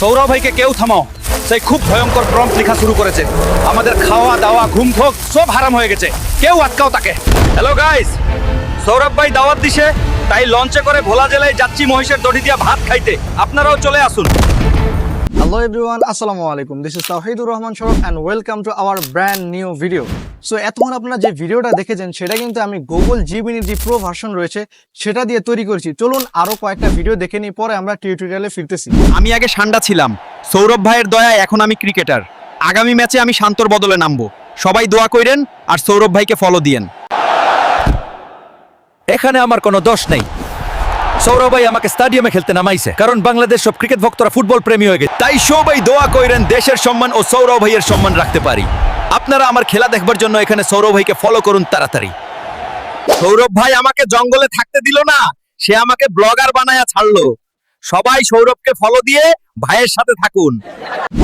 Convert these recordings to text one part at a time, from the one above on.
সৌরভ ভাইকে কেউ থামাও। সেই খুব ভয়ঙ্কর প্রম্পট লেখা শুরু করেছে। আমাদের খাওয়া, দাওয়া, ঘুম ফোক সব হারাম হয়ে গেছে। কেউ আটকাও তাকে। হ্যালো গাইস সৌরভ ভাই দাওয়াত দিছে, তাই লঞ্চে করে ভোলা জেলায় যাচ্ছি মহিষের দড়ি দিয়া ভাত খাইতে। আপনারাও চলে আসুন। Hello everyone, Assalamu alaikum. This is Tawhidur Rahman Sharaf and welcome to our brand new video. So এতক্ষণ আপনারা যে ভিডিওটা দেখেছেন সেটা কিন্তু আমি গুগল জিবিনির যে প্রো ভার্সন রয়েছে সেটা দিয়ে তৈরি করেছি। চলুন আরও কয়েকটা ভিডিও দেখে নিই পরে আমরা টিউটোরিয়ালে ফিরতেছি। আমি আগে সান্ডা ছিলাম। সৌরভ ভাইয়ের দয়ায় এখন আমি ক্রিকেটার আগামী ম্যাচে আমি শান্তর বদলে নামবো। সবাই দোয়া কইরেন আর সৌরভ ভাইকে ফলো দিয়েন। এখানে আমার কোনো দোষ নেই। সৌরভ ভাই আমাকে স্টাডিয়ামে খেলতে নামাইছে, কারণ বাংলাদেশ সব ক্রিকেট ভক্তরা ফুটবল প্রেমী হয়ে গেছে। তাই সবাই দোয়া কইরেন দেশের সম্মান ও সৌরভ ভাইয়ের সম্মান রাখতে পারি। আপনারা আমার খেলা দেখবার জন্য এখানে সৌরভ ভাইকে ফলো করুন তাড়াতাড়ি। সৌরভ ভাই আমাকে জঙ্গলে থাকতে দিল না, সে আমাকে ব্লগার বানায়া ছাড়লো। সবাই সৌরভকে ফলো দিয়ে ভাইয়ের সাথে থাকুন।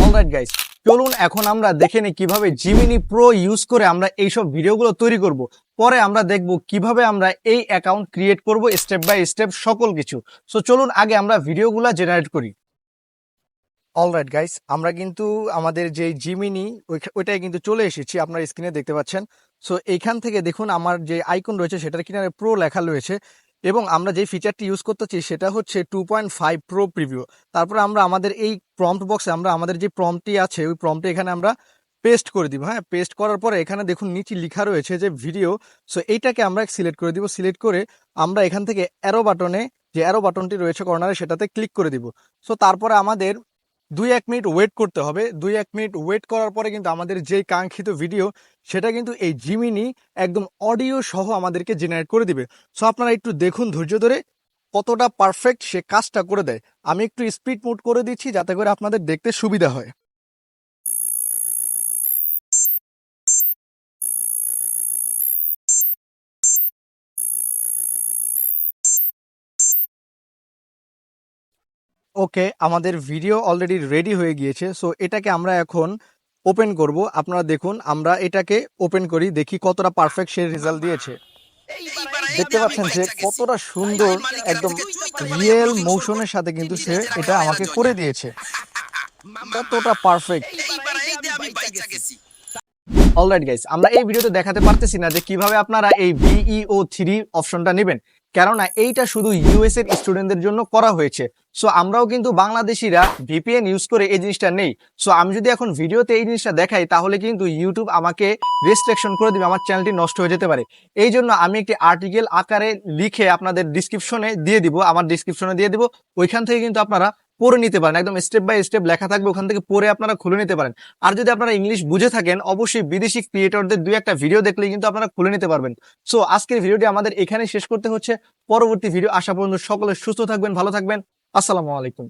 অলরাইট গাইস চলুন এখন আমরা দেখে নিই কীভাবে জিমিনি প্রো ইউজ করে আমরা এইসব ভিডিওগুলো তৈরি করব। পরে আমরা দেখব কীভাবে আমরা এই অ্যাকাউন্ট ক্রিয়েট করব স্টেপ বাই স্টেপ সকল কিছু। সো চলুন আগে আমরা ভিডিওগুলো জেনারেট করি। অলরাইট গাইস আমরা কিন্তু আমাদের যে জিমিনি ওইটাই কিন্তু চলে এসেছি, আপনার স্ক্রিনে দেখতে পাচ্ছেন। সো এইখান থেকে দেখুন, আমার যে আইকন রয়েছে, সেটার কিনারে প্রো লেখা রয়েছে। এবং আমরা যে ফিচারটি ইউজ করতেছি সেটা হচ্ছে two point five pro preview তারপরে আমরা আমাদের এই প্রম্পট বক্সে আমরা আমাদের যে প্রম্পটি আছে, ওই প্রম্পটি এখানে আমরা পেস্ট করে দিব। হ্যাঁ পেস্ট করার পরে এখানে দেখুন নিচে লেখা রয়েছে যে ভিডিও সো এইটাকে আমরা সিলেক্ট করে দিব। সিলেক্ট করে আমরা এখান থেকে অ্যারো বাটনে যে অ্যারো বাটনটি রয়েছে কর্নারে সেটাতে ক্লিক করে দিব। সো তারপরে আমাদের দুই এক মিনিট ওয়েট করতে হবে। দুই এক মিনিট ওয়েট করার পরে কিন্তু আমাদের যে কাঙ্ক্ষিত ভিডিও সেটা কিন্তু এই জিমিনি একদম অডিও সহ আমাদেরকে জেনারেট করে দিবে। সো আপনারা একটু দেখুন ধৈর্য ধরে কতটা পারফেক্ট সে কাজটা করে দেয়। আমি একটু স্পিড মোড করে দিচ্ছি যাতে করে আপনাদের দেখতে সুবিধা হয়। ওকে, আমাদের ভিডিও অলরেডি রেডি হয়ে গিয়েছে সো এটাকে আমরা এখন ওপেন করব। আপনারা দেখুন, আমরা এটাকে ওপেন করি, দেখি কতটা পারফেক্ট সে রেজাল্ট দিয়েছে। দেখতে পাচ্ছেন যে কতটা সুন্দর, একদম রিয়েল মোশনের সাথে কিন্তু সে এটা আমাকে করে দিয়েছে। কতটা পারফেক্ট অলরাইট গাইস আমরা এই ভিডিওতে দেখাতে পারতেছি না যে কীভাবে আপনারা এই ভিইও থ্রি অপশনটা নেবেন। কেননা এইটা শুধু ইউএস এর স্টুডেন্টদের জন্য করা হয়েছে। সো আমরাও কিন্তু বাংলাদেশিরা ভিপিএন ইউজ করে এই জিনিসটা নেই। সো আমি যদি এখন ভিডিওতে এই জিনিসটা দেখাই, তাহলে কিন্তু ইউটিউব আমাকে রেস্ট্রিকশন করে দিবে, আমার চ্যানেলটি নষ্ট হয়ে যেতে পারে। এই জন্য আমি একটি আর্টিকেল আকারে লিখে আপনাদের ডিসক্রিপশনে দিয়ে দিব, আমার ডিসক্রিপশনে দিয়ে দিব। ওইখান থেকে কিন্তু আপনারা পড়ে নিতে পারেন, একদম স্টেপ বাই স্টেপ লেখা থাকবে, ওখান থেকে পড়ে আপনারা খুলে নিতে পারেন। আর যদি আপনারা ইংলিশ বুঝে থাকেন, অবশ্যই বিদেশি ক্রিয়েটরদের দুই একটা ভিডিও দেখলে কিন্তু আপনারা খুলে নিতে পারবেন। সো আজকের ভিডিওটি আমাদের এখানে শেষ করতে হচ্ছে। পরবর্তী ভিডিও আসা পর্যন্ত সকলে সুস্থ থাকবেন, ভালো থাকবেন। আসসালামু আলাইকুম।